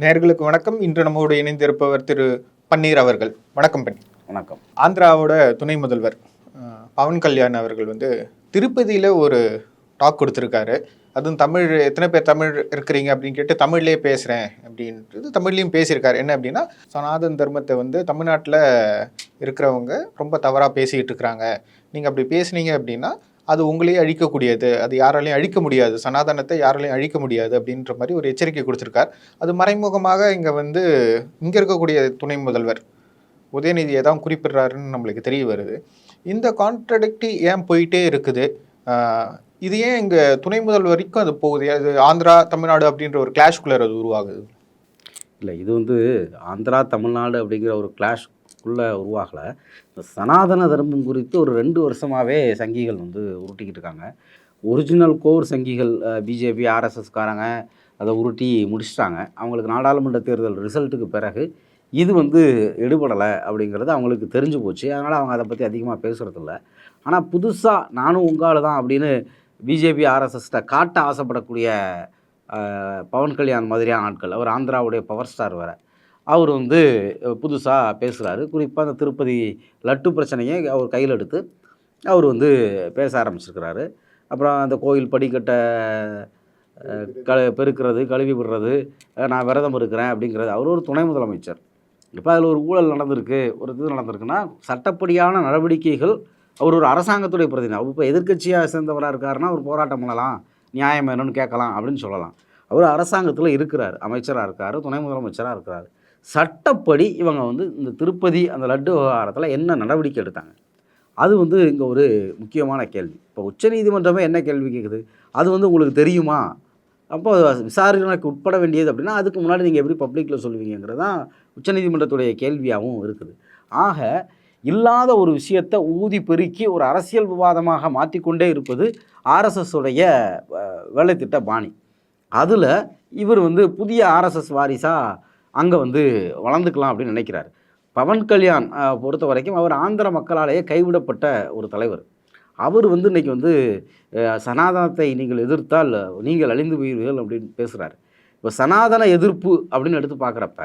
நேர்களுக்கு வணக்கம். இன்று நம்மோடு இணைந்திருப்பவர் திரு பன்னீர் அவர்கள். வணக்கம் பன்னீர். வணக்கம். ஆந்திராவோட துணை முதல்வர் பவன் கல்யாண் அவர்கள் வந்து திருப்பதியில் ஒரு டாக் கொடுத்துருக்காரு. அதுவும் தமிழ் எத்தனை பேர் தமிழ் இருக்கிறீங்க அப்படின்னு கேட்டு தமிழ்லேயே பேசுகிறேன் அப்படின்றது தமிழ்லேயும் பேசியிருக்காரு. என்ன அப்படின்னா சனாதன் தர்மத்தை வந்து தமிழ்நாட்டில் இருக்கிறவங்க ரொம்ப தவறாக பேசிக்கிட்டு இருக்கிறாங்க. நீங்கள் அப்படி பேசுனீங்க அப்படின்னா அது உங்களையே அழிக்கக்கூடியது அது யாராலையும் அழிக்க முடியாது. சனாதனத்தை யாராலையும் அழிக்க முடியாது அப்படின்ற மாதிரி ஒரு எச்சரிக்கை கொடுத்துருக்கார். அது மறைமுகமாக இங்கே வந்து இங்கே இருக்கக்கூடிய துணை முதல்வர் உதயநிதியை தான் குறிப்பிடுறாருன்னு நம்மளுக்கு தெரிய வருது. இந்த கான்ட்ரடிக்டி ஏன் போயிட்டே இருக்குது? இது ஏன் இங்கே துணை முதல்வர் வரைக்கும் அது போகுது? அது ஆந்திரா தமிழ்நாடு அப்படின்ற ஒரு கிளாஷ்குள்ளர் அது உருவாகுது. இல்லை இது வந்து ஆந்திரா தமிழ்நாடு அப்படிங்கிற ஒரு கிளாஷ்குள்ளே உருவாகலை. இந்த சனாதன தர்மம் குறித்து ஒரு ரெண்டு வருஷமாகவே சங்கிகள் வந்து உருட்டிக்கிட்டு இருக்காங்க. ஒரிஜினல் கோர் சங்கிகள் பிஜேபி ஆர்எஸ்எஸ்காரங்க அதை உருட்டி முடிச்சிட்டாங்க. அவங்களுக்கு நாடாளுமன்ற தேர்தல் ரிசல்ட்டுக்கு பிறகு இது வந்து எடுபடலை அப்படிங்கிறது அவங்களுக்கு தெரிஞ்சு போச்சு. அதனால் அவங்க அதை பற்றி அதிகமாக பேசுகிறதில்ல ஆனால் புதுசாக நானும் உங்கால் தான் அப்படின்னு பிஜேபி ஆர்எஸ்எஸ்கிட்ட காட்ட ஆசைப்படக்கூடிய பவன் கல்யாண் மாதிரியான ஆட்கள். அவர் ஆந்திராவுடைய பவர் ஸ்டார் வேறு. அவர் வந்து புதுசாக பேசுகிறாரு குறிப்பாக அந்த திருப்பதி லட்டு பிரச்சனையை அவர் கையில் எடுத்து அவர் வந்து பேச ஆரம்பிச்சிருக்கிறாரு. அப்புறம் அந்த கோயில் படிக்கட்டை கழு க பெருக்கிறது கழுவி விடுறது நான் விரதம் இருக்கிறேன் அப்படிங்கிறது அவர் ஒரு துணை முதலமைச்சர். இப்போ அதில் ஒரு ஊழல் நடந்திருக்கு ஒரு இது நடந்திருக்குன்னா சட்டப்படியான நடவடிக்கைகள் அவர் ஒரு அரசாங்கத்துடைய பிரதிநிதி. அவர் இப்போ எதிர்க்கட்சியாக சேர்ந்தவராக இருக்காருன்னா அவர் போராட்டம் பண்ணலாம் நியாயம் என்னன்னு கேட்கலாம் அப்படின்னு சொல்லலாம். அவர் அரசாங்கத்தில் இருக்கிறார் அமைச்சராக இருக்கார் துணை முதலமைச்சராக இருக்கிறார். சட்டப்படி இவங்க வந்து இந்த திருப்பதி அந்த லட்டு விவகாரத்தில் என்ன நடவடிக்கை எடுத்தாங்க? அது வந்து இங்கே ஒரு முக்கியமான கேள்வி. இப்போ உச்சநீதிமன்றமே என்ன கேள்வி கேட்குது அது வந்து உங்களுக்கு தெரியுமா? அப்போ விசாரணைக்கு உட்பட வேண்டியது அப்படின்னா அதுக்கு முன்னாடி நீங்கள் எப்படி பப்ளிக்கில் சொல்லுவீங்கிறது தான் உச்சநீதிமன்றத்துடைய கேள்வியாகவும் இருக்குது. ஆக இல்லாத ஒரு விஷயத்தை ஊதி பெருக்கி ஒரு அரசியல் விவாதமாக மாற்றிக்கொண்டே இருப்பது ஆர்எஸ்எஸ் உடைய வேலைத்திட்ட பாணி. அதில் இவர் வந்து புதிய ஆர்எஸ்எஸ் வாரிசாக அங்கே வந்து வளர்ந்துக்கலாம் அப்படின்னு நினைக்கிறார். பவன் கல்யாண் பொறுத்த வரைக்கும் அவர் ஆந்திர மக்களாலேயே கைவிடப்பட்ட ஒரு தலைவர். அவர் வந்து இன்றைக்கி வந்து சனாதனத்தை நீங்கள் எதிர்த்தால் நீங்கள் அழிந்து போயிருவீர்கள் அப்படின்னு பேசுகிறார் இப்போ சனாதன எதிர்ப்பு அப்படின்னு எடுத்து பார்க்குறப்ப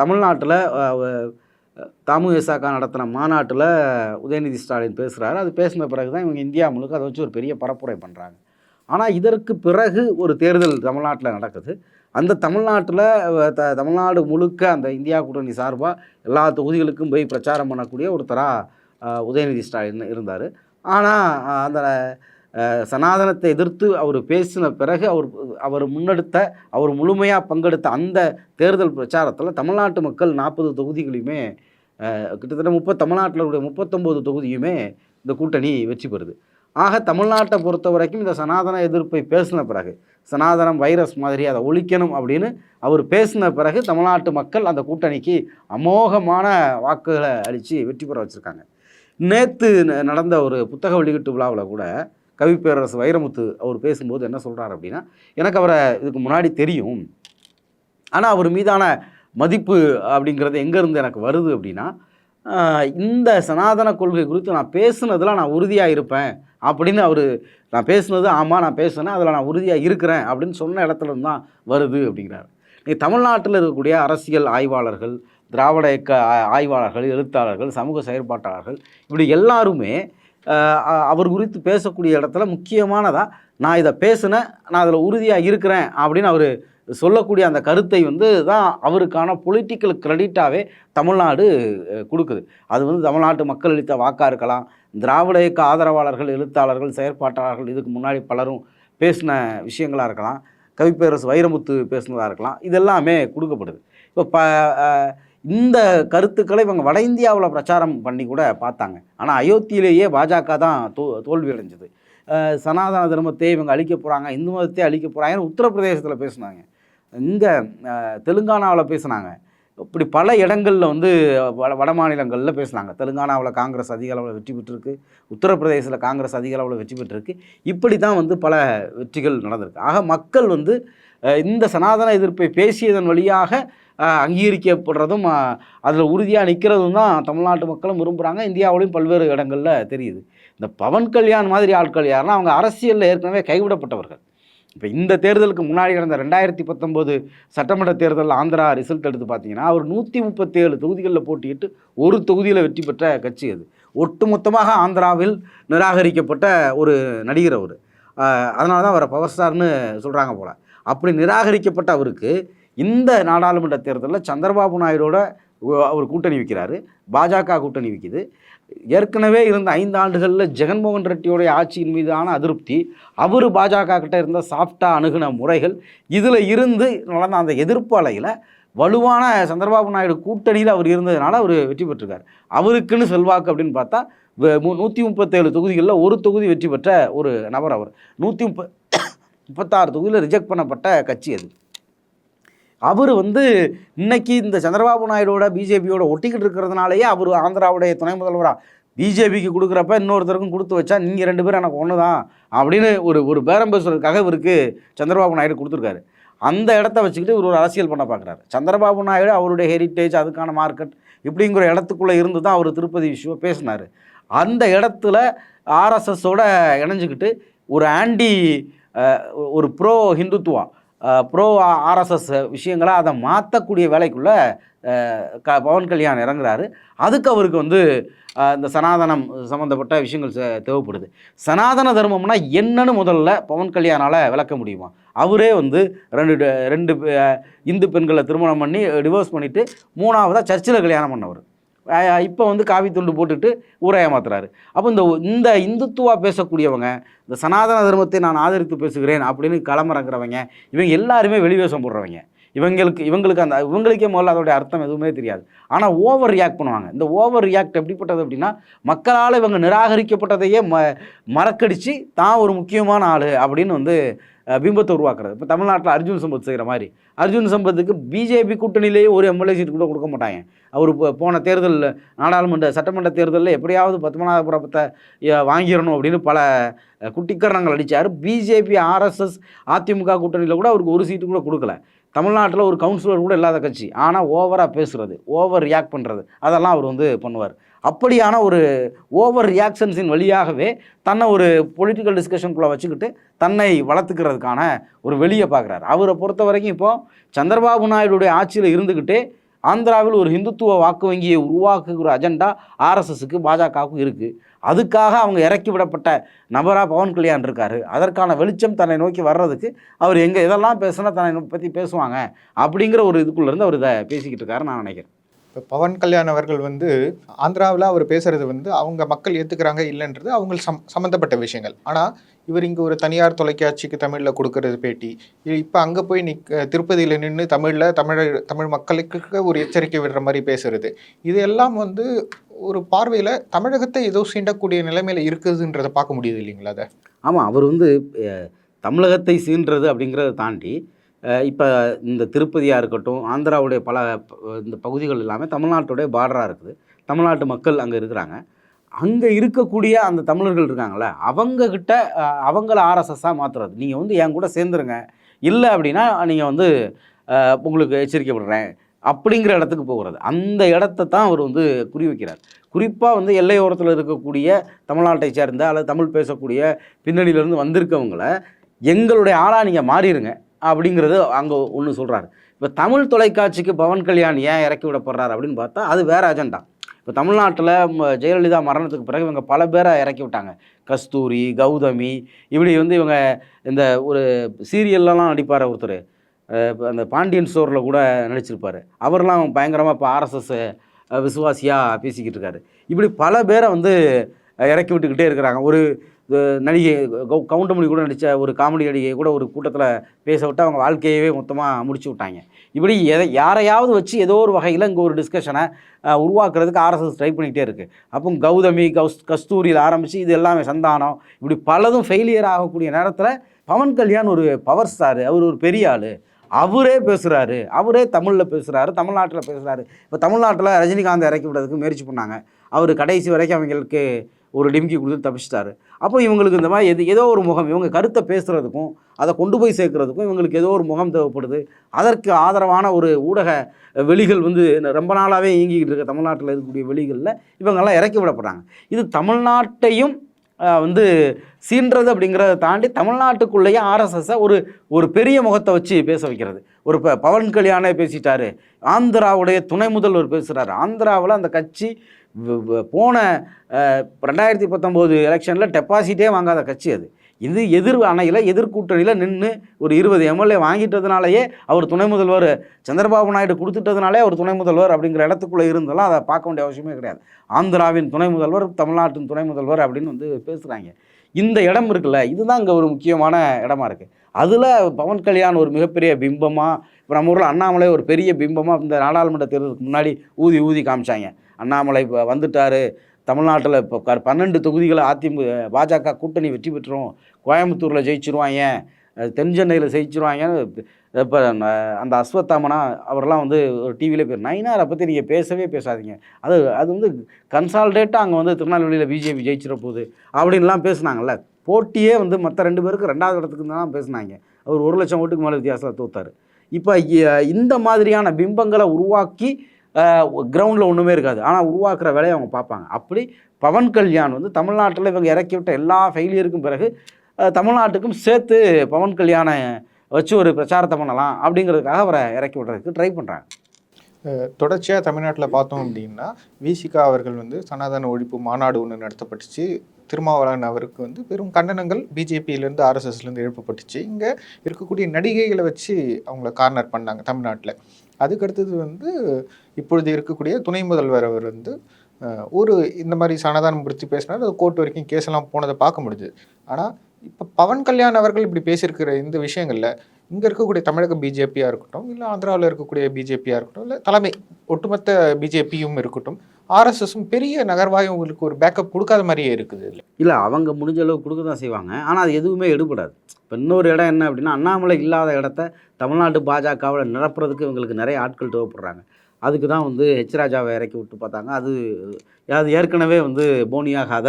தமிழ்நாட்டில் தாமு இசாக்கா நடத்தின மாநாட்டில் உதயநிதி ஸ்டாலின் பேசுகிறாரு அது பேசின பிறகு தான் இவங்க இந்தியா முழுக்க அதை வச்சு ஒரு பெரிய பரப்புரை பண்ணுறாங்க ஆனால் இதற்கு பிறகு ஒரு தேர்தல் தமிழ்நாட்டில் நடக்குது. அந்த தமிழ்நாட்டில் த தமிழ்நாடு முழுக்க அந்த இந்தியா கூட்டணி சார்பாக எல்லா தொகுதிகளுக்கும் போய் பிரச்சாரம் பண்ணக்கூடிய ஒருத்தராக உதயநிதி ஸ்டாலின் இருந்தார். ஆனால் அந்த சனாதனத்தை எதிர்த்து அவர் பேசின பிறகு அவர் அவர் முன்னெடுத்த அவர் முழுமையாக பங்கெடுத்த அந்த தேர்தல் பிரச்சாரத்தில் தமிழ்நாட்டு மக்கள் நாற்பது தொகுதிகளையுமே கிட்டத்தட்ட முப்பது தமிழ்நாட்டில் முப்பத்தொம்போது தொகுதியுமே இந்த கூட்டணி வெற்றி பெறுது. ஆக தமிழ்நாட்டை பொறுத்த வரைக்கும் இந்த சனாதன எதிர்ப்பை பேசின பிறகு சனாதனம் வைரஸ் மாதிரி அதை ஒழிக்கணும் அப்படின்னு அவர் பேசின பிறகு தமிழ்நாட்டு மக்கள் அந்த கூட்டணிக்கு அமோகமான வாக்குகளை அளித்து வெற்றி பெற வச்சுருக்காங்க. நேற்று நடந்த ஒரு புத்தக வெளியீட்டு விழாவில் கூட கவிப்பேரரசு வைரமுத்து அவர் பேசும்போது என்ன சொல்கிறார் அப்படின்னா எனக்கு அவரை இதுக்கு முன்னாடி தெரியும் ஆனால் அவர் மீதான மதிப்பு அப்படிங்கிறது எங்கேருந்து எனக்கு வருது அப்படின்னா இந்த சனாதன கொள்கை குறித்து நான் பேசுனதில் நான் உறுதியாக இருப்பேன் அப்படின்னு அவர் நான் பேசுனது ஆமாம் நான் பேசுனேன் அதில் நான் உறுதியாக இருக்கிறேன் அப்படின்னு சொன்ன இடத்துல தான் வருது அப்படிங்கிறார். நீ தமிழ்நாட்டில் இருக்கக்கூடிய அரசியல் ஆய்வாளர்கள் திராவிட இயக்க ஆய்வாளர்கள் எழுத்தாளர்கள் சமூக செயற்பாட்டாளர்கள் இப்படி எல்லாருமே அவர் குறித்து பேசக்கூடிய இடத்துல முக்கியமானதாக நான் இதை பேசினேன் நான் அதில் உறுதியாக இருக்கிறேன் அப்படின்னு அவர் சொல்லக்கூடிய அந்த கருத்தை வந்து தான் அவருக்கான பொலிட்டிக்கல் கிரெடிட்டாகவே தமிழ்நாடு கொடுக்குது. அது வந்து தமிழ்நாட்டு மக்கள் அளித்த வாக்காக இருக்கலாம் திராவிட இயக்க ஆதரவாளர்கள் எழுத்தாளர்கள் செயற்பாட்டாளர்கள் இதுக்கு முன்னாடி பலரும் பேசின விஷயங்களாக இருக்கலாம் கவிப்பேரசு வைரமுத்து பேசினதாக இருக்கலாம் இதெல்லாமே கொடுக்கப்படுது. இப்போ ப இந்த கருத்துக்களை இவங்க வட இந்தியாவில் பிரச்சாரம் பண்ணி கூட பார்த்தாங்க. ஆனால் அயோத்தியிலேயே பாஜக தான் தோ தோல்வி அடைஞ்சது சனாதன தர்மத்தை இவங்க அழிக்க போகிறாங்க இந்து மதத்தை அழிக்க போகிறாங்கன்னு உத்தரப்பிரதேசத்தில் பேசுனாங்க. இங்கே தெலுங்கானாவில் பேசுனாங்க. இப்படி பல இடங்களில் வந்து வட வட மாநிலங்களில் பேசுனாங்க. தெலுங்கானாவில் காங்கிரஸ் அதிக அளவில் வெற்றி பெற்றிருக்கு. உத்தரப்பிரதேசத்தில் காங்கிரஸ் அதிக அளவில் வெற்றி பெற்றிருக்கு. இப்படி தான் வந்து பல வெற்றிகள் நடந்திருக்கு. ஆக மக்கள் வந்து இந்த சனாதன எதிர்ப்பை பேசியதன் வழியாக அங்கீகரிக்கப்படுறதும் அதில் உறுதியாக நிற்கிறதும் தான் தமிழ்நாட்டு மக்களும் விரும்புகிறாங்க இந்தியாவிலையும் பல்வேறு இடங்களில் தெரியுது. இந்த பவன் கல்யாண் மாதிரி ஆட்கள் யாருன்னா அவங்க அரசியலில் ஏற்கனவே கைவிடப்பட்டவர்கள். இப்போ இந்த தேர்தலுக்கு முன்னாடி நடந்த ரெண்டாயிரத்தி பத்தொம்போது சட்டமன்ற தேர்தல் ஆந்திரா ரிசல்ட் எடுத்து பார்த்தீங்கன்னா அவர் நூற்றி முப்பத்தேழு தொகுதிகளில் போட்டியிட்டு ஒரு தொகுதியில் வெற்றி பெற்ற கட்சி அது. ஒட்டுமொத்தமாக ஆந்திராவில் நிராகரிக்கப்பட்ட ஒரு நடிகர் அவர். அதனால தான் அவரை பவர் ஸ்டார்னு சொல்கிறாங்க போல். அப்படி நிராகரிக்கப்பட்ட அவருக்கு இந்த நாடாளுமன்ற தேர்தலில் சந்திரபாபு நாயுடோட அவர் கூட்டணி வைக்கிறாரு. பாஜக கூட்டணி வைக்குது. ஏற்கனவே இருந்த ஐந்து ஆண்டுகளில் ஜெகன்மோகன் ரெட்டியோடைய ஆட்சியின் மீதான அதிருப்தி அவர் பாஜக கிட்ட இருந்த சாஃப்டாக அணுகுன முறைகள் இதில் இருந்து நடந்த அந்த எதிர்ப்பு அலையில் வலுவான சந்திரபாபு நாயுடு கூட்டணியில் அவர் இருந்ததுனால அவர் வெற்றி பெற்றிருக்கார். அவருக்குன்னு செல்வாக்கு அப்படின்னு பார்த்தா நூற்றி முப்பத்தேழு தொகுதிகளில் ஒரு தொகுதி வெற்றி பெற்ற ஒரு நபர் அவர். நூற்றி முப்ப முப்பத்தாறு தொகுதியில் ரிஜெக்ட் பண்ணப்பட்ட கட்சி அது. அவர் வந்து இன்னைக்கு இந்த சந்திரபாபு நாயுடோட பிஜேபியோட ஒட்டிக்கிட்டு இருக்கிறதுனாலயே அவர் ஆந்திராவுடைய துணை முதல்வராக பிஜேபிக்கு கொடுக்குறப்ப இன்னொருத்தருக்கும் கொடுத்து வச்சா நீங்கள் ரெண்டு பேரும் எனக்கு ஒன்று தான் அப்படின்னு ஒரு ஒரு பேரம் பேசுறதுக்காக இவருக்கு சந்திரபாபு நாயுடு கொடுத்துருக்காரு. அந்த இடத்த வச்சுக்கிட்டு இவர் ஒரு அரசியல் பண்ண பார்க்குறாரு சந்திரபாபு நாயுடு அவருடைய ஹெரிட்டேஜ் அதுக்கான மார்க்கெட் இப்படிங்கிற இடத்துக்குள்ளே இருந்து தான் அவர் திருப்பதி விஷயம் பேசினார். அந்த இடத்துல ஆர்எஸ்எஸோட இணைஞ்சுக்கிட்டு ஒரு ஆன்டி ஒரு ப்ரோ ஹிந்துத்துவா ப்ரோ ஆர்எஸ்எஸ் விஷயங்களை அதை மாற்றக்கூடிய வேலைக்குள்ளே க பவன் கல்யாண் இறங்குறாரு. அதுக்கு அவருக்கு வந்து இந்த சனாதனம் சம்மந்தப்பட்ட விஷயங்கள் தேவைப்படுது. சனாதன தர்மம்னா என்னன்னு முதல்ல பவன் கல்யாணால் விளக்க முடியுமா? அவரே வந்து ரெண்டு ட- ரெண்டு இந்து பெண்களை திருமணம் பண்ணி டிவோர்ஸ் பண்ணிவிட்டு மூணாவதாக சர்ச்சில் கல்யாணம் பண்ணவர். இப்போ வந்து காவி துண்டு போட்டுட்டு ஊரை ஏமாத்துறாரு. அப்போ இந்த இந்த இந்துத்துவா பேசக்கூடியவங்க இந்த சனாதன தர்மத்தை நான் ஆதரித்து பேசுகிறேன் அப்படின்னு களமிறங்குறவங்க இவங்க எல்லாருமே வெளிவேஷம் போடுறவங்க. இவங்களுக்கு இவங்களுக்கு அந்த இவங்களுக்கே முதல்ல அதோடைய அர்த்தம் எதுவுமே தெரியாது. ஆனால் ஓவர் ரியாக்ட் பண்ணுவாங்க. இந்த ஓவர் ரியாக்ட் எப்படிப்பட்டது அப்படின்னா மக்களால் இவங்க நிராகரிக்கப்பட்டதையே ம மறக்கடிச்சு தான் ஒரு முக்கியமான ஆள் அப்படின்னு வந்து பிம்பத்தை உருவாக்குறது. இப்போ தமிழ்நாட்டில் அர்ஜுன் சம்பத் செய்கிற மாதிரி. அர்ஜுன் சம்பத்துக்கு பிஜேபி கூட்டணியிலேயே ஒரு எம்எல்ஏ சீட் கூட கொடுக்க மாட்டாங்க. அவர் இப்போ போன தேர்தலில் நாடாளுமன்ற சட்டமன்ற தேர்தலில் எப்படியாவது பத்மநாபபுரத்தை வாங்கிடணும் அப்படின்னு பல குட்டிக்கரணங்கள் அடித்தார் பிஜேபி ஆர்எஸ்எஸ் அதிமுக கூட்டணியில் கூட அவருக்கு ஒரு சீட்டு கூட கொடுக்கல. தமிழ்நாட்டில் ஒரு கவுன்சிலர் கூட இல்லாத கட்சி. ஆனால் ஓவராக பேசுகிறது ஓவர் ரியாக்ட் பண்ணுறது அதெல்லாம் அவர் வந்து பண்ணுவார். அப்படியான ஒரு ஓவர் ரியாக்ஷன்ஸின் வழியாகவே தன்னை ஒரு பொலிட்டிக்கல் டிஸ்கஷனுக்குள்ளே வச்சுக்கிட்டு தன்னை வளர்த்துக்கிறதுக்கான ஒரு வெளியை பார்க்குறாரு அவரை பொறுத்த வரைக்கும் இப்போது சந்திரபாபு நாயுடுடைய ஆட்சியில் இருந்துக்கிட்டு ஆந்திராவில் ஒரு ஹிந்துத்துவ வாக்கு வங்கியை உருவாக்குகிற அஜெண்டா ஆர்எஸ்எஸ்க்கு பாஜகவுக்கும் இருக்குது அதுக்காக அவங்க இறக்கி விடப்பட்ட நபராக பவன் கல்யாண் இருக்கார். அதற்கான வெளிச்சம் தன்னை நோக்கி வர்றதுக்கு அவர் எங்கே இதெல்லாம் பேசுனா தன்னை பற்றி பேசுவாங்க. அப்படிங்கிற ஒரு இதுக்குள்ளேருந்து அவர் இதை பேசிக்கிட்டு இருக்காரு நான் நினைக்கிறேன். இப்போ பவன் கல்யாண் அவர்கள் வந்து ஆந்திராவில் அவர் பேசுறது வந்து அவங்க மக்கள் ஏற்றுக்கிறாங்க இல்லைன்றது அவங்க சம் சம்மந்தப்பட்ட விஷயங்கள். ஆனால் இவர் இங்கே ஒரு தனியார் தொலைக்காட்சிக்கு தமிழில் கொடுக்கறது பேட்டி. இப்போ அங்கே போய் நிக் திருப்பதியில் நின்று தமிழில் தமிழ் தமிழ் மக்களுக்கு ஒரு எச்சரிக்கை விடுற மாதிரி பேசுறது. இது எல்லாம் வந்து ஒரு பார்வையில் தமிழகத்தை ஏதோ சீண்டக்கூடிய நிலைமையில் இருக்குதுன்றதை பார்க்க முடியுது இல்லைங்களா அதை? ஆமாம் அவர் வந்து தமிழகத்தை சீன்றது அப்படிங்கிறத தாண்டி இப்போ இந்த திருப்பதியாக இருக்கட்டும் ஆந்திராவுடைய பல இந்த பகுதிகள் எல்லாமே தமிழ்நாட்டுடைய பார்டராக இருக்குது. தமிழ்நாட்டு மக்கள் அங்கே இருக்கிறாங்க. அங்கே இருக்கக்கூடிய அந்த தமிழர்கள் இருக்காங்கள அவங்கக்கிட்ட அவங்கள ஆர்எஸ்எஸ்ஸாக மாற்றுறது நீங்கள் வந்து என் கூட சேர்ந்துருங்க. இல்லை அப்படின்னா நீங்கள் வந்து உங்களுக்கு எச்சரிக்கப்படுறேன் அப்படிங்கிற இடத்துக்கு போகிறது. அந்த இடத்த தான் அவர் வந்து குறி வைக்கிறார். குறிப்பாக வந்து எல்லையோரத்தில் இருக்கக்கூடிய தமிழ்நாட்டை சேர்ந்த அல்லது தமிழ் பேசக்கூடிய பின்னணியிலேருந்து வந்திருக்கவங்கள எங்களுடைய ஆளாக நீங்கள் மாறிடுங்க அப்படிங்கிறது அங்கே ஒன்று சொல்கிறாரு இப்போ தமிழ் தொலைக்காட்சிக்கு பவன் கல்யாண் ஏன் இறக்கி விடப்படுறாரு அப்படின்னு பார்த்தா அது வேறு அஜெண்டா இப்போ தமிழ்நாட்டில் ஜெயலலிதா மரணத்துக்கு பிறகு இவங்க பல பேரை இறக்கி விட்டாங்க. கஸ்தூரி கௌதமி இப்படி வந்து இவங்க இந்த ஒரு சீரியல்லாம் நடிப்பார் ஒருத்தர். அந்த பாண்டியன் ஸ்டோரில் கூட நடிச்சிருப்பார். அவர்லாம் பயங்கரமாக இப்போ ஆர்எஸ்எஸ் விசுவாசியாக பேசிக்கிட்டு இருக்காரு. இப்படி பல பேரை வந்து இறக்கி விட்டுக்கிட்டே இருக்கிறாங்க. ஒரு நடிகை கவுண்டமணி கூட நடித்த ஒரு காமெடி நடிகை கூட ஒரு கூட்டத்தில் பேச விட்டு அவங்க வாழ்க்கையவே மொத்தமாக முடிச்சு விட்டாங்க. இப்படி எதை யாரையாவது வச்சு ஏதோ ஒரு வகையில் இங்கே ஒரு டிஸ்கஷனை உருவாக்குறதுக்கு ஆர்எஸ்எஸ் ட்ரை பண்ணிக்கிட்டே இருக்குது அப்போ கௌதமி கௌஸ் கஸ்தூரியில் ஆரம்பித்து இது எல்லாமே சந்தானம். இப்படி பலதும் ஃபெயிலியர் ஆகக்கூடிய நேரத்தில் பவன் கல்யாண் ஒரு பவர் ஸ்டார் அவர் ஒரு பெரிய ஆள். அவரே பேசுகிறாரு அவரே தமிழில் பேசுகிறாரு தமிழ்நாட்டில் பேசுகிறாரு இப்போ தமிழ்நாட்டில் ரஜினிகாந்த் இறக்கி விடுறதுக்கு முயற்சி பண்ணாங்க. அவர் கடைசி வரைக்கும் அவங்களுக்கு ஒரு டிம்கி கொடுத்து தப்பிச்சிட்டாரு. அப்போ இவங்களுக்கு இந்த மாதிரி எது ஏதோ ஒரு முகம் இவங்க கருத்தை பேசுகிறதுக்கும் அதை கொண்டு போய் சேர்க்குறதுக்கும் இவங்களுக்கு ஏதோ ஒரு முகம் தேவைப்படுது. அதற்கு ஆதரவான ஒரு ஊடக வெளிகள் வந்து ரொம்ப நாளாகவே இயங்கிக்கிட்டு இருக்க. தமிழ்நாட்டில் இருக்கக்கூடிய வெளிகளில் இவங்கெல்லாம் இறக்கி விடப்படுறாங்க. இது தமிழ்நாட்டையும் வந்து சீன்றது அப்படிங்கிறத தாண்டி தமிழ்நாட்டுக்குள்ளேயே ஆர்எஸ்எஸ்ஸை ஒரு ஒரு பெரிய முகத்தை வச்சு பேச வைக்கிறது. ஒரு இப்போ பவன் கல்யாணே பேசிட்டாரு. ஆந்திராவுடைய துணை முதல்வர் பேசுகிறாரு ஆந்திராவில் அந்த கட்சி போன ரெண்டாயிரத்தி பத்தொம்போது எலெக்ஷனில் டெபாசிட்டே வாங்காத கட்சி அது. இது எதிர் அணையில் எதிர்கூட்டணியில் நின்று ஒரு இருபது எம்எல்ஏ வாங்கிட்டதுனாலயே அவர் துணை முதல்வர் சந்திரபாபு நாயுடு கொடுத்துட்டதுனாலே அவர் துணை முதல்வர் அப்படிங்கிற இடத்துக்குள்ளே இருந்தாலும் அதை பார்க்க வேண்டிய அவசியமே கிடையாது. ஆந்திராவின் துணை முதல்வர் தமிழ்நாட்டின் துணை முதல்வர் அப்படின்னு வந்து பேசுகிறாங்க இந்த இடம் இருக்குல்ல இதுதான் இங்கே ஒரு முக்கியமான இடமா இருக்குது அதில் பவன் கல்யாண் ஒரு மிகப்பெரிய பிம்பமாக இப்போ நம்ம ஊரில் அண்ணாமலை ஒரு பெரிய பிம்பமாக இந்த நாடாளுமன்ற தேர்தலுக்கு முன்னாடி ஊதி ஊதி காமிச்சாங்க. அண்ணாமலை இப்போ வந்துட்டார். தமிழ்நாட்டில் இப்போ க- பன்னெண்டு தொகுதிகளை அதிமுக பாஜக கூட்டணி வெற்றி பெற்றுரும் கோயம்புத்தூரில் ஜெயிச்சிருவாங்க. அஹ் தென் சென்னையில் இப்போ அந்த அஸ்வத்தாமனா அவரெல்லாம் வந்து ஒரு டிவியில் பேர் நைனாரை பற்றி நீங்கள் பேசவே பேசாதீங்க. அது அது வந்து கன்சால்டேட்டாக அங்கே வந்து திருநெல்வேலியில் பிஜேபி ஜெயிச்சிட போகுது அப்படின்லாம் பேசுனாங்கல்ல. போட்டியே வந்து மற்ற ரெண்டு பேருக்கு ரெண்டாவது இடத்துக்கு தான் பேசுனாங்க. அவர் ஒரு லட்சம் ஓட்டுக்கு மேலே வித்தியாசத்தில் தோத்தார். இப்போ இந்த மாதிரியான பிம்பங்களை உருவாக்கி கிரவுண்டில் ஒன்றுமே இருக்காது. ஆனால் உருவாக்குற வேலையை அவங்க பார்ப்பாங்க. அப்படி பவன் கல்யாண் வந்து தமிழ்நாட்டில் இவங்க இறக்கி விட்ட எல்லா ஃபெயிலியருக்கும் பிறகு தமிழ்நாட்டுக்கும் சேர்த்து பவன் கல்யாணை வச்சு ஒரு பிரச்சாரத்தை பண்ணலாம் அப்படிங்கிறதுக்காக அவரை இறக்கி விடுறதுக்கு ட்ரை பண்ணுறாங்க தொடர்ச்சியாக தமிழ்நாட்டில் பார்த்தோம் அப்படின்னா விசிகா அவர்கள் வந்து சனாதன ஒழிப்பு மாநாடு ஒன்று நடத்தப்பட்டுச்சு. திருமாவளவன் அவருக்கு வந்து பெரும் கண்டனங்கள் பிஜேபியிலேருந்து ஆர்எஸ்எஸ்லேருந்து எழுப்பப்பட்டுச்சு. இங்கே இருக்கக்கூடிய நடிகைகளை வச்சு அவங்கள கார்னர் பண்ணாங்க தமிழ்நாட்டில். அதுக்கடுத்தது வந்து இப்பொழுது இருக்கக்கூடிய துணை முதல்வர் அவர் வந்து ஒரு இந்த மாதிரி சனாதானம் குறித்து பேசினார். அது கோர்ட் வரைக்கும் கேஸெல்லாம் போனதை பார்க்க முடியுது ஆனால் இப்போ பவன் கல்யாண் அவர்கள் இப்படி பேசியிருக்கிற இந்த விஷயங்களில் இங்கே இருக்கக்கூடிய தமிழக பிஜேபியாக இருக்கட்டும் இல்லை ஆந்திராவில் இருக்கக்கூடிய பிஜேபியாக இருக்கட்டும் இல்லை தலைமை ஒட்டுமொத்த பிஜேபியும் இருக்கட்டும் ஆர்எஸ்எஸும் பெரிய நகர்வாய் உங்களுக்கு ஒரு பேக்கப் கொடுக்காத மாதிரியே இருக்குது இல்லை இல்லை அவங்க முடிஞ்ச அளவுக்கு கொடுக்க தான் செய்வாங்க. ஆனால் அது எதுவுமே எடுபடாது. இப்போ இன்னொரு இடம் என்ன அப்படின்னா அண்ணாமலை இல்லாத இடத்த தமிழ்நாட்டு பாஜகவில் நிரப்புறதுக்கு இவங்களுக்கு நிறைய ஆட்கள் தேவைப்படுறாங்க. அதுக்கு தான் வந்து ஹெச் ராஜாவை இறக்கி விட்டு பார்த்தாங்க. அது அது ஏற்கனவே வந்து போனியாகாத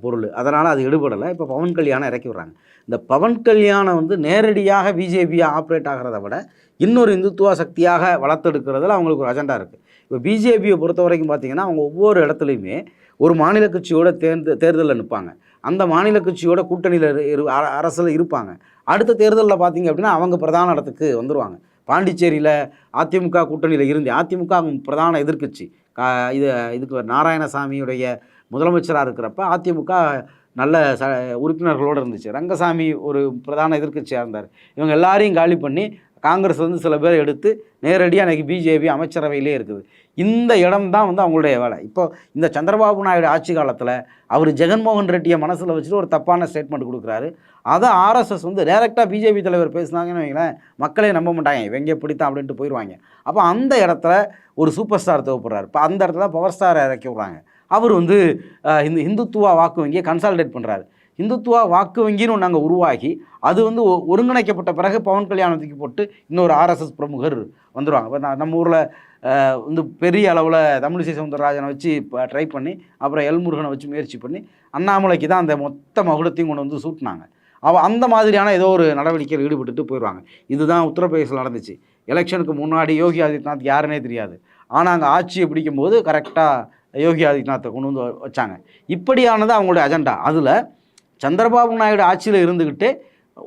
பொருள். அதனால் அது எடுபடலை. இப்போ பவன் கல்யாணம் இறக்கி விட்றாங்க. இந்த பவன் கல்யாணம் வந்து நேரடியாக பிஜேபியாக ஆப்ரேட் ஆகிறத விட இன்னொரு இந்துத்துவ சக்தியாக வளர்த்தெடுக்கிறதுல அவங்களுக்கு ஒரு அஜெண்டா இருக்குது இப்போ பிஜேபியை பொறுத்த வரைக்கும் பார்த்தீங்கன்னா அவங்க ஒவ்வொரு இடத்துலையுமே ஒரு மாநில கட்சியோட தேர்ந்து தேர்தலில் நிற்பாங்க. அந்த மாநில கட்சியோட கூட்டணியில் இரு அர- இருப்பாங்க. அடுத்த தேர்தலில் பார்த்தீங்க அப்படின்னா அவங்க பிரதான இடத்துக்கு வந்துடுவாங்க பாண்டிச்சேரியில் அதிமுக கூட்டணியில் இருந்து அதிமுக அவங்க பிரதான எதிர்க்கட்சி கா இது இதுக்கு நாராயணசாமியுடைய முதலமைச்சராக இருக்கிறப்ப அதிமுக நல்ல ச உறுப்பினர்களோடு இருந்துச்சு. ரங்கசாமி ஒரு பிரதான எதிர்க்கட்சியாக இருந்தார். இவங்க எல்லாரையும் காலி பண்ணி காங்கிரஸ் வந்து சில பேர் எடுத்து நேரடியாக அன்றைக்கி பிஜேபி அமைச்சரவையிலே இருக்குது. இந்த இடம் தான் வந்து அவங்களுடைய வேலை. இப்போ இந்த சந்திரபாபு நாயுடு ஆட்சி காலத்தில் அவர் ஜெகன்மோகன் ரெட்டியை மனசில் வச்சுட்டு ஒரு தப்பான ஸ்டேட்மெண்ட் கொடுக்குறாரு. அதை ஆர்எஸ்எஸ் வந்து டைரெக்டாக பிஜேபி தலைவர் பேசுனாங்கன்னு வைங்களேன் மக்களே நம்ப மாட்டாங்க. இவங்க பிடித்தான் அப்படின்ட்டு போயிடுவாங்க அப்போ அந்த இடத்துல ஒரு சூப்பர் ஸ்டார் தேவைப்படுறாரு. இப்போ அந்த இடத்துல பவர் ஸ்டாரை இறக்கி விட்றாங்க. அவர் வந்து இந்த இந்துத்துவா வாக்கு வங்கியை கன்சால்டேட் பண்ணுறாரு இந்துத்துவா வாக்கு வங்கின்னு ஒன்று அங்கே உருவாகி அது வந்து ஒ- ஒருங்கிணைக்கப்பட்ட பிறகு பவன் கல்யாணத்துக்கு போட்டு இன்னொரு ஆர்எஸ்எஸ் பிரமுகர் வந்துடுவாங்க இப்போ நான் நம்ம ஊரில் வந்து பெரிய அளவில் தமிழிசை சவுந்தரராஜனை வச்சு இப்போ ட்ரை பண்ணி அப்புறம் எல்முருகனை வச்சு முயற்சி பண்ணி அண்ணாமலைக்கு தான் அந்த மொத்த மகுடத்தையும் கொண்டு வந்து சூட்டினாங்க. அவ அந்த மாதிரியான ஏதோ ஒரு நடவடிக்கையில் ஈடுபட்டுட்டு போயிடுவாங்க இதுதான் உத்தரப்பிரதேசில் நடந்துச்சு. எலெக்ஷனுக்கு முன்னாடி யோகி ஆதித்யநாத் யாருன்னே தெரியாது. ஆனால் அங்கே ஆட்சியை பிடிக்கும்போது கரெக்டாக யோகி ஆதித்யநாத்தை கொண்டு வந்து வச்சாங்க. இப்படியானது அவங்களுடைய அஜெண்டா அதில் சந்திரபாபு நாயுடு ஆட்சியில் இருந்துக்கிட்டு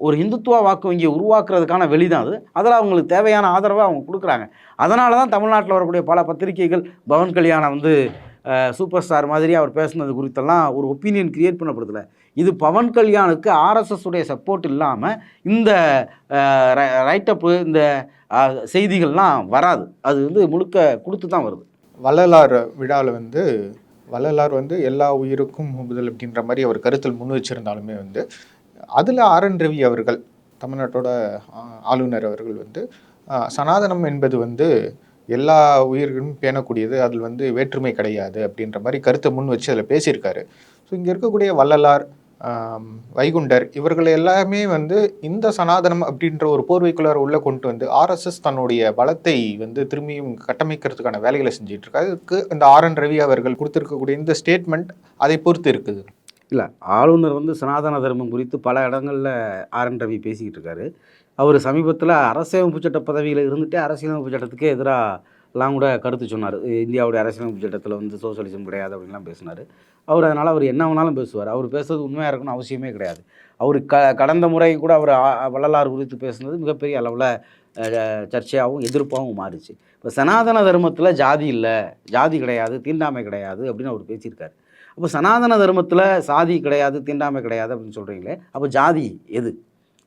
ஒரு இந்துத்துவ வாக்கு வங்கியை உருவாக்குறதுக்கான வெளிதான் அது. அதில் அவங்களுக்கு தேவையான ஆதரவை அவங்க கொடுக்குறாங்க. அதனால தான் தமிழ்நாட்டில் வரக்கூடிய பல பத்திரிகைகள் பவன் கல்யாணம் வந்து சூப்பர் ஸ்டார் மாதிரி அவர் பேசுனது குறித்தெல்லாம் ஒரு ஒப்பீனியன் கிரியேட் பண்ணப்படுதில்ல இது பவன் கல்யாணுக்கு ஆர்எஸ்எஸ் உடைய சப்போர்ட் இல்லாமல் இந்த ரைட்டப்பு இந்த செய்திகள்லாம் வராது. அது வந்து முழுக்க கொடுத்து தான் வருது. வள்ளலார் விழாவில் வந்து வள்ளலார் வந்து எல்லா உயிருக்கும் முதல் அப்படின்ற மாதிரி அவர் கருத்தில் முன் வச்சிருந்தாலுமே வந்து அதில் ஆர் என் ரவி அவர்கள் தமிழ்நாட்டோட ஆ, ஆளுநர் அவர்கள் வந்து சனாதனம் என்பது வந்து எல்லா உயிர்களும் பேணக்கூடியது அதில் வந்து வேற்றுமை கிடையாது அப்படின்ற மாதிரி கருத்தை முன் வச்சு அதில் பேசியிருக்காரு. ஸோ இங்கே இருக்கக்கூடிய வள்ளலார் வைகுண்டர் இவர்கள் எல்லாமே வந்து இந்த சனாதனம் அப்படின்ற ஒரு போர்வைக்குள்ளார உள்ளே கொண்டு வந்து ஆர்எஸ்எஸ் தன்னுடைய பலத்தை வந்து திரும்பியும் கட்டமைக்கிறதுக்கான வேலைகளை செஞ்சுட்டு இருக்கு. அதுக்கு இந்த ஆர் என் ரவி அவர்கள் கொடுத்துருக்கக்கூடிய இந்த ஸ்டேட்மெண்ட் அதை பொறுத்து இருக்குது. இல்லை ஆளுநர் வந்து சனாதன தர்மம் குறித்து பல இடங்களில் ஆர் என் ரவி பேசிக்கிட்டு இருக்காரு. அவர் சமீபத்தில் அரசியலமைப்பு சட்ட பதவியில் இருந்துட்டு அரசியலமைப்பு சட்டத்துக்கே எதிராக எல்லாம் கூட கருத்து சொன்னார். இந்தியாவுடைய அரசியலமைப்பு சட்டத்தில் வந்து சோசியலிசம் கிடையாது அப்படின்லாம் பேசினார். அவர் அதனால் அவர் என்ன வேணாலும் பேசுவார். அவர் பேசுறது உண்மையாக இருக்கணும் அவசியமே கிடையாது. அவர் க கடந்த முறை கூட அவர் வள்ளலார் குறித்து பேசுனது மிகப்பெரிய அளவில் சர்ச்சையாகவும் எதிர்ப்பாகவும் மாறிச்சு. இப்போ சனாதன தர்மத்தில் ஜாதி இல்லை. ஜாதி கிடையாது தீண்டாமை கிடையாது அப்படின்னு அவர் பேசியிருக்காரு. அப்போ சனாதன தர்மத்தில் சாதி கிடையாது தீண்டாமை கிடையாது அப்படின்னு சொல்கிறீங்களே அப்போ ஜாதி எது?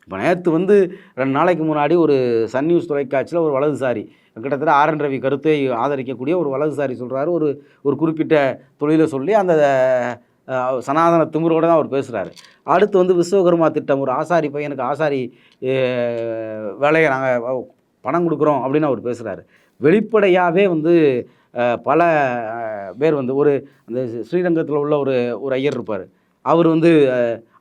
இப்போ நேற்று வந்து ரெண்டு நாளைக்கு முன்னாடி ஒரு சன் நியூஸ் தொலைக்காட்சியில் ஒரு வலதுசாரி கிட்டத்தட்ட ஆர் என் ரவி கருத்தை ஆதரிக்கக்கூடிய ஒரு வலதுசாரி சொல்கிறாரு ஒரு ஒரு குறிப்பிட்ட தொழிலை சொல்லி அந்த சனாதன திமுறோடு தான் அவர் பேசுகிறாரு அடுத்து வந்து விஸ்வகர்மா திட்டம். ஒரு ஆசாரி பையனுக்கு ஆசாரி வேலையை நாங்கள் பணம் கொடுக்குறோம் அப்படின்னு அவர் பேசுகிறாரு வெளிப்படையாகவே வந்து பல பேர் வந்து ஒரு அந்த ஸ்ரீரங்கத்தில் உள்ள ஒரு ஒரு ஐயர் இருப்பார். அவர் வந்து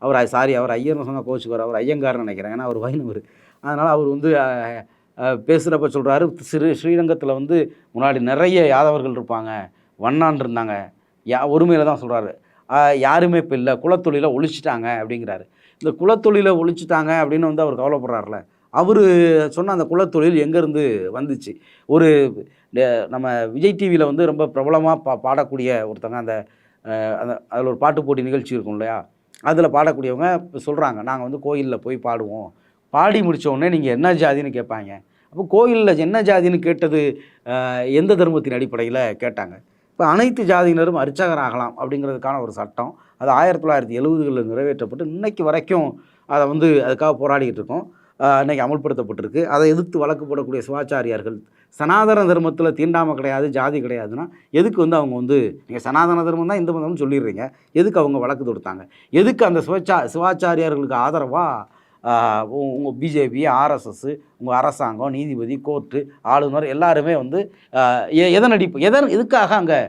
அவர் சாரி அவர் ஐயர்னு சொன்னால் கோச்சுக்குவார். அவர் ஐயங்கார்னு நினைக்கிறேன். ஏன்னா அவர் வைணவர் அதனால் அவர் வந்து பேசுகிறப்ப சொல்கிறாரு சிறு ஸ்ரீரங்கத்தில் வந்து முன்னாடி நிறைய யாதவர்கள் இருப்பாங்க வண்ணான் இருந்தாங்க. யா ஒருமையில் தான் சொல்கிறாரு யாருமே இப்போ இல்லை குலத்தொழிலை ஒழிச்சிட்டாங்க அப்படிங்கிறாரு. இந்த குலத்தொழிலை ஒழிச்சிட்டாங்க அப்படின்னு வந்து அவர் கவலைப்படுறாருல. அவர் சொன்ன அந்த குலத்தொழில் எங்கேருந்து வந்துச்சு? ஒரு நம்ம விஜய் டிவியில் வந்து ரொம்ப பிரபலமாக பா பாடக்கூடிய ஒருத்தங்க அந்த அந்த அதில் ஒரு பாட்டு போட்டி நிகழ்ச்சி இருக்கும் இல்லையா? அதில் பாடக்கூடியவங்க சொல்கிறாங்க நாங்கள் வந்து கோயிலில் போய் பாடுவோம். பாடி முடிச்ச உடனே நீங்கள் என்ன ஜாதின்னு கேட்பாங்க. அப்போ கோயிலில் என்ன ஜாதின்னு கேட்டது எந்த தர்மத்தின் அடிப்படையில் கேட்டாங்க. இப்போ அனைத்து ஜாதியினரும் அர்ச்சகர் ஆகலாம் அப்படிங்கிறதுக்கான ஒரு சட்டம். அது ஆயிரத்தி தொள்ளாயிரத்தி எழுபதுகளில் நிறைவேற்றப்பட்டு இன்னைக்கு வரைக்கும் அதை வந்து அதுக்காக போராடிக்கிட்டு இருக்கோம். இன்றைக்கி அமல்படுத்தப்பட்டிருக்கு. அதை எதிர்த்து வழக்கு போடக்கூடிய சிவாச்சாரியார்கள் சனாதன தர்மத்தில் தீண்டாமை கிடையாது ஜாதி கிடையாதுன்னா எதுக்கு வந்து அவங்க வந்து நீங்கள் சனாதன தர்மம் தான் இந்து மதம்னு சொல்லிடுறீங்க. எதுக்கு அவங்க வழக்கு தொடுத்தாங்க? எதுக்கு அந்த சிவச்சா சிவாச்சாரியார்களுக்கு ஆதரவாக உங்கள் பிஜேபி ஆர்எஸ்எஸ் உங்கள் அரசாங்கம் நீதிபதி கோர்ட்டு ஆளுநர் எல்லாருமே வந்து எ- எதன் அடிப்பு எதன் எதுக்காக அங்கே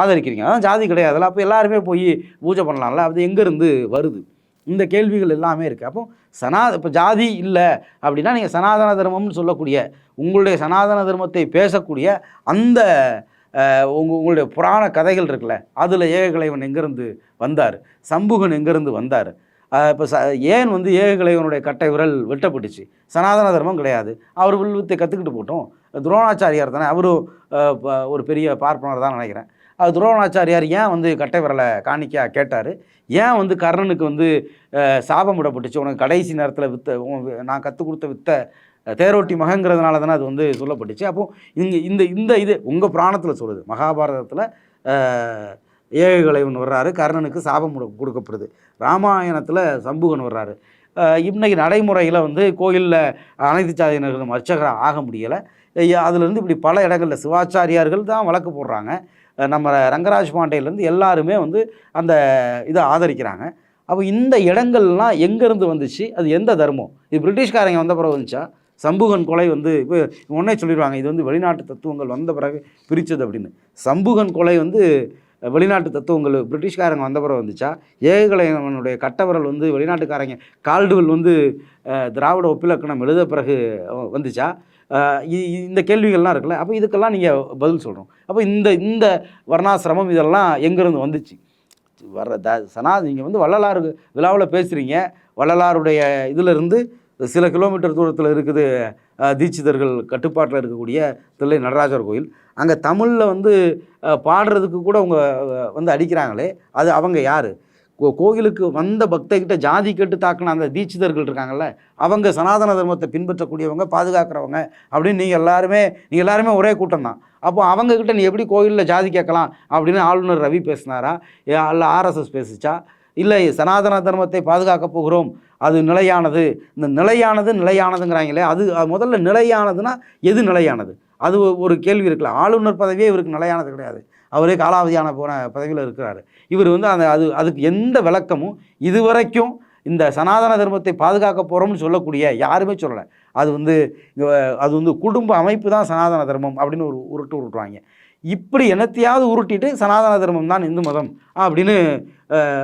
ஆதரிக்கிறீங்க? அதான் ஜாதி கிடையாதுல்ல அப்போ எல்லாருமே போய் பூஜை பண்ணலாம்ல? அது எங்கேருந்து வருது? இந்த கேள்விகள் எல்லாமே இருக்குது அப்போ சனா இப்போ ஜாதி இல்லை அப்படின்னா நீங்கள் சனாதன தர்மம்னு சொல்லக்கூடிய உங்களுடைய சனாதன தர்மத்தை பேசக்கூடிய அந்த உங்கள் உங்களுடைய புராண கதைகள் இருக்குல்ல? அதில் ஏகலைவன் எங்கேருந்து வந்தார்? சம்புகன் எங்கேருந்து வந்தார்? இப்போ ச ஏன் வந்து ஏகலைவனுடைய கட்டை விரல் வெட்டப்பட்டுச்சு? சனாதன தர்மம் கிடையாது. அவர் வில்வித்தை கற்றுக்கிட்டு போட்டோம். துரோணாச்சாரியார் தானே. அவரும் ப- ஒரு பெரிய பார்ப்பனர் தான் நினைக்கிறேன். அது துரோணாச்சாரியார் ஏன் வந்து கட்டை விரலை காணிக்கா கேட்டார்? ஏன் வந்து கர்ணனுக்கு வந்து சாபம் விடப்பட்டுச்சு? உனக்கு கடைசி நேரத்தில் வித்த நான் கற்றுக் கொடுத்த வித்த தேரோட்டி மகங்கிறதுனால தானே அது வந்து சொல்லப்பட்டுச்சு. அப்போது இங்கே இந்த இந்த இது உங்கள் புராணத்தில் சொல்லுது. மகாபாரதத்தில் ஏகலைவன் வர்றாரு கர்ணனுக்கு சாபம் கொடுக்கப்படுது. ராமாயணத்தில் சம்புகன் வர்றாரு. இன்னைக்கு நடைமுறையில் வந்து கோயிலில் அனைத்து சாதியினர்களும் அர்ச்சகராக ஆக முடியலை. அதுலேருந்து இப்படி பல இடங்களில் சிவாச்சாரியார்கள் தான் வழக்கு போடுறாங்க. நம்ம ரங்கராஜ் பாண்டேலேருந்து எல்லாருமே வந்து அந்த இதை ஆதரிக்கிறாங்க. அப்போ இந்த இடங்கள்லாம் எங்கேருந்து வந்துச்சு? அது எந்த தர்மம்? இது பிரிட்டிஷ்காரங்க வந்த பிறகு வந்துச்சா? சம்புகன் கொலை வந்து இப்போ உடனே சொல்லிடுவாங்க இது வந்து வெளிநாட்டு தத்துவங்கள் வந்த பிறகு பிரித்தது அப்படின்னு. சம்புகன் கொலை வந்து வெளிநாட்டு தத்துவங்கள் பிரிட்டிஷ்காரங்க வந்த பிறகு வந்துச்சா? ஏகலைவனுடைய கட்டவரல் வந்து வெளிநாட்டுக்காரங்க. கால்டுவெல் வந்து திராவிட ஒப்பிலக்கணம் எழுத பிறகு வந்துச்சா? இ- இந்த கேள்விகள்லாம் இருக்குல்ல? அப்போ இதுக்கெல்லாம் நீங்கள் பதில் சொல்கிறோம் அப்போ இந்த இந்த வர்ணாசிரமம் இதெல்லாம் எங்கேருந்து வந்துச்சு? வர்ற த சனா நீங்கள் வந்து வள்ளலாறு விழாவில் பேசுகிறீங்க வள்ளலாருடைய இதிலிருந்து சில கிலோமீட்டர் தூரத்தில் இருக்குது தீட்சிதர்கள் கட்டுப்பாட்டில் இருக்கக்கூடிய தில்லை நடராஜர் கோயில். அங்கே தமிழில் வந்து பாடுறதுக்கு கூட அவங்க வந்து அடிக்கிறாங்களே அது அவங்க யார்? கோ கோயிலுக்கு வந்த பக்தர்கிட்ட ஜாதி கெட்டு தாக்குன அந்த தீட்சிதர்கள் இருக்காங்கல்ல அவங்க சனாதன தர்மத்தை பின்பற்றக்கூடியவங்க பாதுகாக்கிறவங்க அப்படின்னு நீங்கள் எல்லாருமே நீங்கள் எல்லாருமே ஒரே கூட்டம் தான் அப்போ அவங்கக்கிட்ட நீ எப்படி கோயிலில் ஜாதி கேட்கலாம் அப்படின்னு ஆளுநர் ரவி பேசினாரா? இல்லை ஆர்எஸ்எஸ் பேசிச்சா? இல்லை சனாதன தர்மத்தை பாதுகாக்க போகிறோம் அது நிலையானது. இந்த நிலையானது நிலையானதுங்கிறாங்களே அது முதல்ல நிலையானதுன்னா எது நிலையானது? அது ஒரு கேள்வி இருக்குல்ல. ஆளுநர் பதவியே இவருக்கு நிலையானது கிடையாது. அவரே காலாவதியான போன பதவியில் இருக்கிறார். இவர் வந்து அந்த அது அதுக்கு எந்த விளக்கமும் இதுவரைக்கும் இந்த சனாதன தர்மத்தை பாதுகாக்க போகிறோம்னு சொல்லக்கூடிய யாருமே சொல்லலை. அது வந்து அது வந்து குடும்ப அமைப்பு தான் சனாதன தர்மம் அப்படின்னு ஒரு உருட்டு உருட்டுவாங்க. இப்படி என்னத்தையாவது உருட்டிட்டு சனாதன தர்மம் தான் இந்து மதம் அப்படின்னு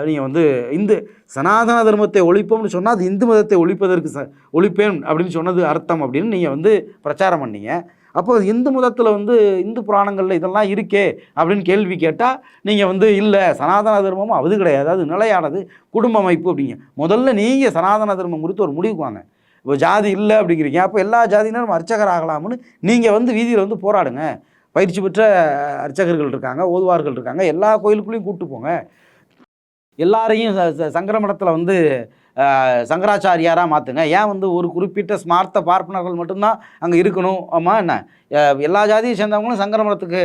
நீங்கள் வந்து இந்து சனாதன தர்மத்தை ஒழிப்போம்னு சொன்னால் அது இந்து மதத்தை ஒழிப்பதற்கு ச ஒழிப்பேன் அப்படின்னு சொன்னது அர்த்தம் அப்படின்னு நீங்கள் வந்து பிரச்சாரம் பண்ணீங்க. அப்போ இந்து மதத்தில் வந்து இந்து புராணங்களில் இதெல்லாம் இருக்கே அப்படின்னு கேள்வி கேட்டால் நீங்கள் வந்து இல்லை சனாதன தர்மமும் அது கிடையாது அது நிலையானது குடும்ப அமைப்பு அப்படிங்க. முதல்ல நீங்கள் சனாதன தர்மம் குறித்து ஒரு முடிவுக்கு வாங்க. இப்போ ஜாதி இல்லை அப்படிங்கிறீங்க அப்போ எல்லா ஜாதியினரும் அர்ச்சகர் ஆகலாம்னு நீங்கள் வந்து வீதியில் வந்து போராடுங்க. பயிற்சி பெற்ற அர்ச்சகர்கள் இருக்காங்க ஓதுவார்கள் இருக்காங்க எல்லா கோயிலுக்குள்ளேயும் கூப்பிட்டு போங்க. எல்லாரையும் ச- ச- சங்கரமடத்தில் வந்து சங்கராச்சாரியாராக மாற்றுங்க ஏன் வந்து ஒரு குறிப்பிட்ட ஸ்மார்த்த பார்ப்பனர்கள் மட்டும்தான் அங்கே இருக்கணும்? ஆமாம் என்ன? எல்லா ஜாதியை சேர்ந்தவங்களும் சங்கரமரத்துக்கு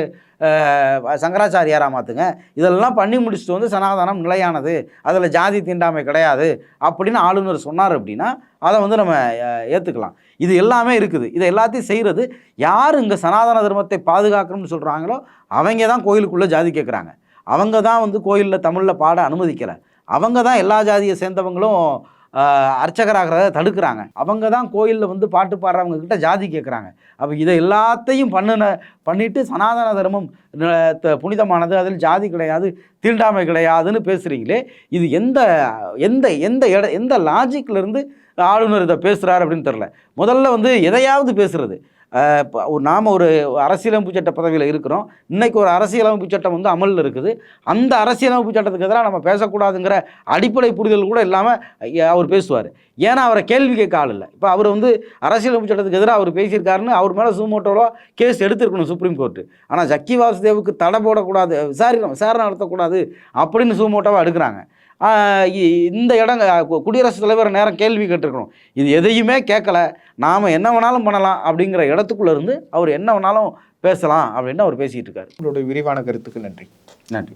சங்கராச்சாரியாராக மாற்றுங்க இதெல்லாம் பண்ணி முடிச்சுட்டு வந்து சனாதனம் நிலையானது. அதில் ஜாதி தீண்டாமை கிடையாது அப்படின்னு ஆளுநர் சொன்னார் அப்படின்னா அதை வந்து நம்ம ஏற்றுக்கலாம் இது எல்லாமே இருக்குது. இதை எல்லாத்தையும் செய்கிறது யார் இங்கே சனாதன தர்மத்தை பாதுகாக்கணும்னு சொல்கிறாங்களோ அவங்க தான் கோயிலுக்குள்ளே ஜாதி கேட்குறாங்க அவங்க தான் வந்து கோயிலில் தமிழில் பாட அனுமதிக்கலை. அவங்க தான் எல்லா ஜாதியை சேர்ந்தவங்களும் அர்ச்சகராகிறத தடுக்கிறாங்க. அவங்க தான் கோயிலில் வந்து பாட்டு பாடுறவங்க கிட்ட ஜாதி கேட்குறாங்க அப்போ இதை எல்லாத்தையும் பண்ணின பண்ணிவிட்டு சனாதன தர்மம் த- புனிதமானது அதில் ஜாதி கிடையாது தீண்டாமை கிடையாதுன்னு பேசுகிறீங்களே இது எந்த எந்த எந்த இட எந்த லாஜிக்ல இருந்து ஆளுநர் இதை பேசுகிறார் அப்படின்னு தெரில முதல்ல வந்து எதையாவது பேசுகிறது ஒரு நாம் ஒரு அரசியலமைப்பு சட்ட பதவியில் இருக்கிறோம். இன்றைக்கி ஒரு அரசியலமைப்பு சட்டம் வந்து அமலில் இருக்குது. அந்த அரசியலமைப்பு சட்டத்துக்கு எதிராக நம்ம பேசக்கூடாதுங்கிற அடிப்படை புரிதல் கூட இல்லாமல் அவர் பேசுவார். ஏன்னா அவரை கேள்வி கேட்க ஆள் இல்லை. இப்போ அவர் வந்து அரசியலமைப்பு சட்டத்துக்கு எதிராக அவர் பேசியிருக்காருன்னு அவர் மேலே சுமோட்டோவோ கேஸ் எடுத்திருக்கணும் சுப்ரீம் கோர்ட்டு. ஆனால் ஜக்கி வாசுதேவுக்கு தடை போடக்கூடாது விசாரிக்கணும் விசாரணை நடத்தக்கூடாது அப்படின்னு சுமோட்டோவாக எடுக்கிறாங்க. இந்த இடங்க கு- குடியரசுத் தலைவர் நேரம் கேள்வி கேட்டிருக்கணும். இது எதையுமே கேட்கல. நாம் என்ன வேணாலும் பண்ணலாம் அப்படிங்கிற இடத்துக்குள்ள இருந்து அவர் என்ன வேணாலும் பேசலாம் அப்படின்னு அவர் பேசிகிட்டு இருக்காரு. உங்களுடைய விரிவான கருத்துக்கு நன்றி. நன்றி.